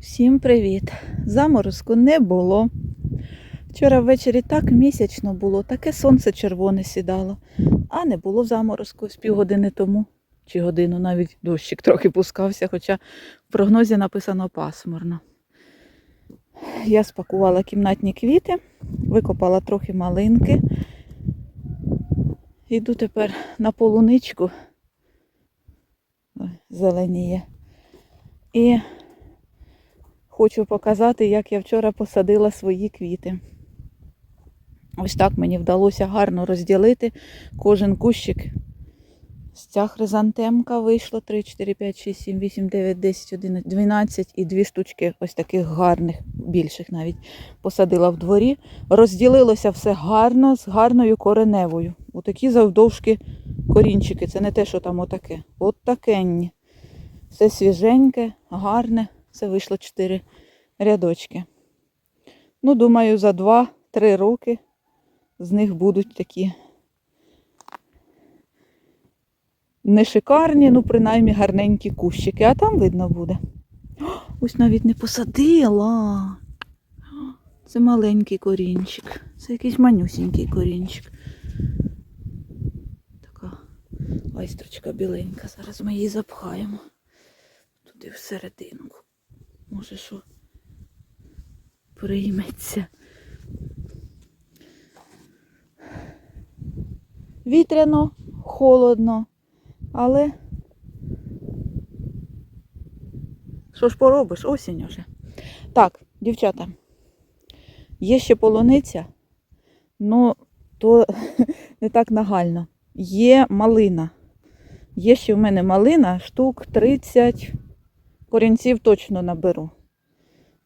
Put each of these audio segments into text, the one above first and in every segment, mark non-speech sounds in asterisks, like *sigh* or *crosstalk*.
Всім привіт! Заморозку не було. Вчора ввечері так місячно було, таке сонце червоне сідало, а не було заморозку з півгодини тому, чи годину навіть дощик трохи пускався, хоча в прогнозі написано пасмурно. Я спакувала кімнатні квіти, викопала трохи малинки. Йду тепер на полуничку. Зеленіє. І хочу показати, як я вчора посадила свої квіти. Ось так мені вдалося гарно розділити кожен кущик. З ця хризантемка вийшло 3, 4, 5, 6, 7, 8, 9, 10, 11, 12 і дві штучки ось таких гарних, більших навіть, посадила в дворі. Розділилося все гарно з гарною кореневою. Отакі завдовжки корінчики. Це не те, що там отаке. От такенні. Все свіженьке, гарне. Це вийшло 4 рядочки. Ну, думаю, за 2-3 роки з них будуть такі не шикарні, ну, принаймні гарненькі кущики. А там видно буде. Ось навіть не посадила. Це маленький корінчик. Це якийсь манюсінький корінчик. Така лайстрочка біленька. Зараз ми її запхаємо. Туди всерединку. Може, що прийметься. Вітряно, холодно, але що ж поробиш? Осінь уже. Так, дівчата, є ще полуниця, ну то *laughs* не так нагально. Є малина. Є ще в мене малина, штук 30 корінців точно наберу.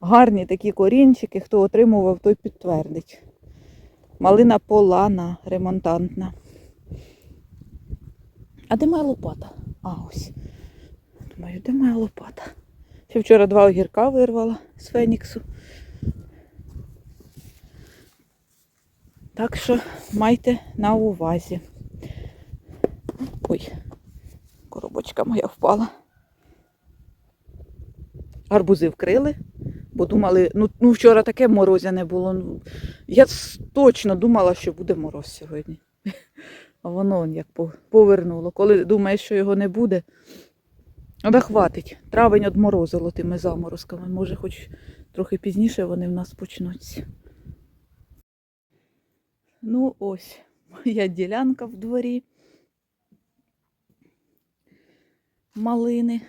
Гарні такі корінчики, хто отримував, той підтвердить. Малина полана, ремонтантна. А де моя лопата? А, ось. Думаю, де моя лопата? Ще вчора два огірка вирвала з феніксу. Так що майте на увазі. Ой, коробочка моя впала. Гарбузи вкрили, бо думали, ну, ну вчора таке морозя не було. Ну, я точно думала, що буде мороз сьогодні. *laughs* А воно як повернуло. Коли думаєш, що його не буде, але хватить. Травень одморозило тими заморозками. Може, хоч трохи пізніше вони в нас почнуться. Ну, ось, моя ділянка в дворі. Малини.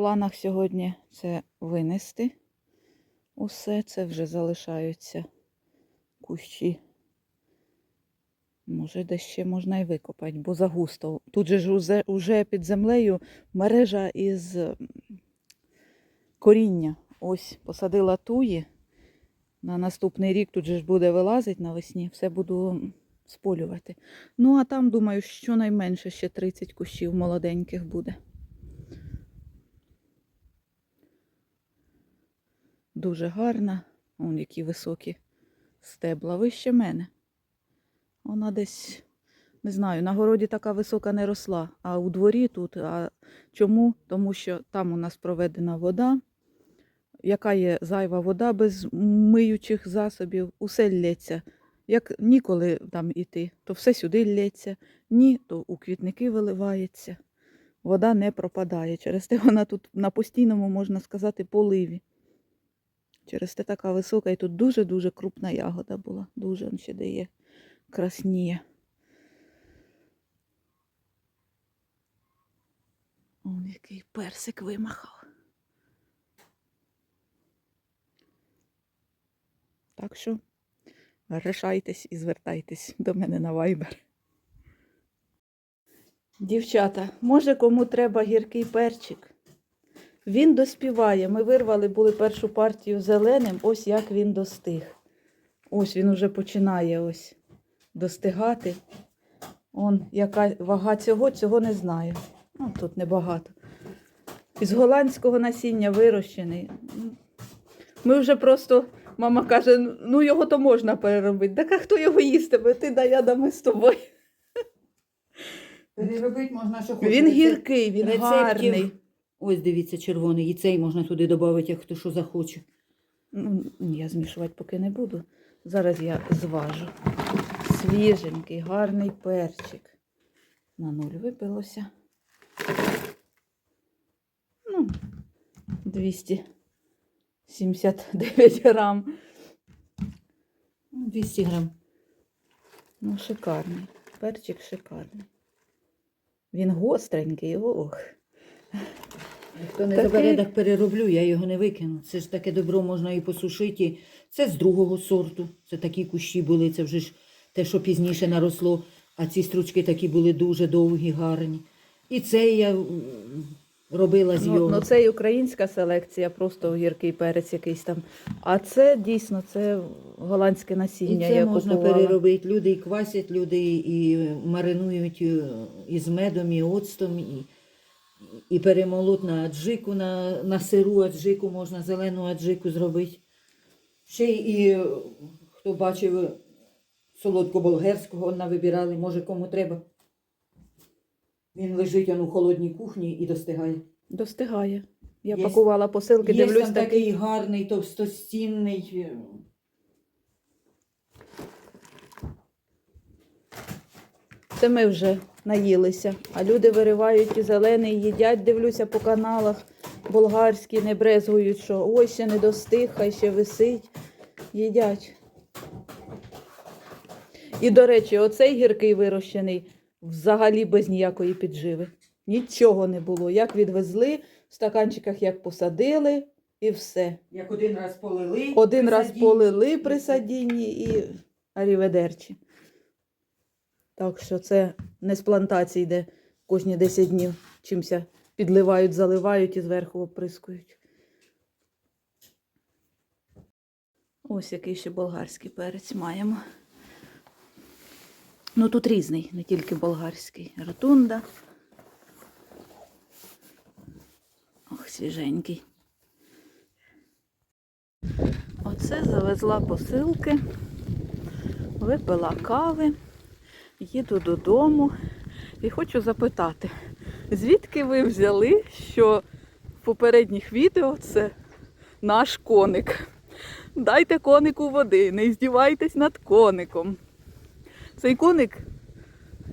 Планах сьогодні це винести. Усе це вже залишаються кущі. Може, де ще можна і викопати, бо загусто. Тут же ж уже під землею мережа із коріння. Ось посадила туї. На наступний рік тут же ж буде вилазити навесні, все буду сполювати. Ну, а там, думаю, щонайменше ще 30 кущів молоденьких буде. Дуже гарна. Вон які високі стебла вище мене. Вона десь, не знаю, на городі така висока не росла, а у дворі тут. А чому? Тому що там у нас проведена вода. Яка є зайва вода без миючих засобів, усе лється. Як ніколи там іти, то все сюди лється, ні, то у квітники виливається. Вода не пропадає. Через те вона тут на постійному, можна сказати, поливі. Через те така висока, і тут дуже-дуже крупна ягода була. Дуже он ще дає красніє. Он який персик вимахав. Так що решайтесь і звертайтесь до мене на Viber. Дівчата, може кому треба гіркий перчик? Він доспіває. Ми вирвали були першу партію зеленим, ось як він достиг. Ось він уже починає ось достигати. Он, яка вага цього, цього не знаю. Ну, тут небагато. Із голландського насіння вирощений. Ми вже просто, мама каже, ну його то можна переробити. Так а хто його їстиме? Ти да я да ми з тобою. Переробити можна, що хочеш. Він гіркий, він рецептів гарний. Ось дивіться, червоний. І цей можна туди додати, як хто що захоче. Ну, я змішувати поки не буду. Зараз я зважу. Свіженький, гарний перчик. На нуль випилося. Ну, 279 грам. 200 грам. Ну, шикарний. Перчик шикарний. Він гостренький, ох. Хто не Такий- забере, так перероблю, я його не викину. Це ж таке добро можна і посушити. Це з другого сорту. Це такі кущі були, це вже ж те, що пізніше наросло. А ці стручки такі були дуже довгі, гарні. І це я робила з Ну, його. ну, це і українська селекція, просто гіркий перець якийсь там. А це дійсно це голландське І насіння. це я можна купувала. переробити. Люди і квасять, люди і маринують е, із медом, і оцтом, і, і перемолоть на аджику, на, на сиру аджику, можна зелену аджику зробити. Ще і хто бачив солодко-болгарського, на вибирали, може кому треба. Він лежить он у холодній кухні і достигає. Достигає. Я Є- пакувала посилки, Є дивлюсь там такий. такий гарний, товстостінний. Це ми вже наїлися. А люди виривають і зелений, їдять, дивлюся по каналах болгарські, не брезгують, що ой, ще не достиг, хай ще висить. Їдять. І, до речі, оцей гіркий вирощений взагалі без ніякої підживи. Нічого не було. Як відвезли, в стаканчиках як посадили, і все. Як один раз полили. Один раз полили при садінні і аріведерчі. Так що це не з плантацій, де кожні 10 днів чимся підливають, заливають і зверху оприскують. Ось який ще болгарський перець маємо. Ну тут різний, не тільки болгарський. Ротунда. Ох, свіженький. Оце завезла посилки, випила кави, їду додому і хочу запитати, звідки ви взяли, що в попередніх відео це наш коник? Дайте конику води, не здівайтесь над коником. Цей коник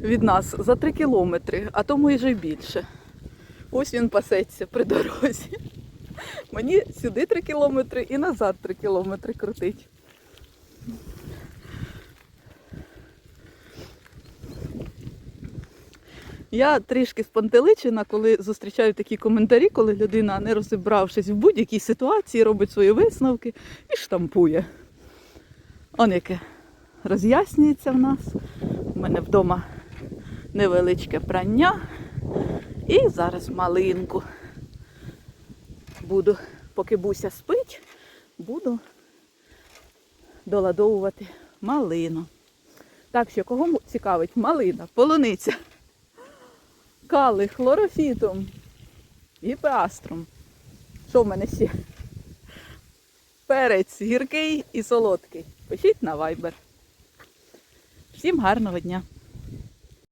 від нас за три кілометри, а то може більше. Ось він пасеться при дорозі. Мені сюди 3 кілометри і назад 3 кілометри крутить. Я трішки спантеличена, коли зустрічаю такі коментарі, коли людина, не розібравшись в будь-якій ситуації, робить свої висновки і штампує. Он яке роз'яснюється в нас. У мене вдома невеличке прання. І зараз малинку буду, поки Буся спить, буду доладовувати малину. Так що, кого цікавить малина, полуниця, кали, хлорофітом і пеастром. Що в мене ще? Перець гіркий і солодкий. Пишіть на вайбер. Всім гарного дня!